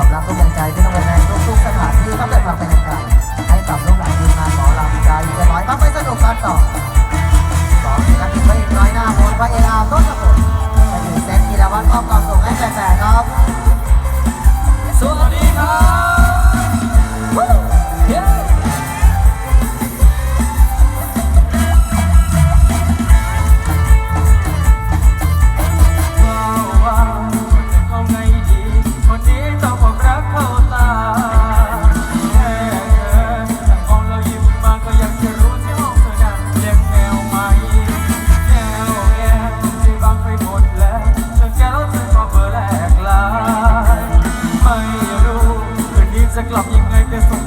อบรับก็ยังใจที่ต้องไปในทุกๆสถานที่ต้องได้ความเป็นกลางให้กับลูกหลานทีมงานหมอลำใจจะนน้อยต้องไปสนุกกันต่อสองศิลปินไม่น้อยหน้าโมนพระเอราต้นตะโกนไปถึงเซนกีฬาวัฒน์อบความส่งให้แฟนๆครับ sẽ làm những ngày kia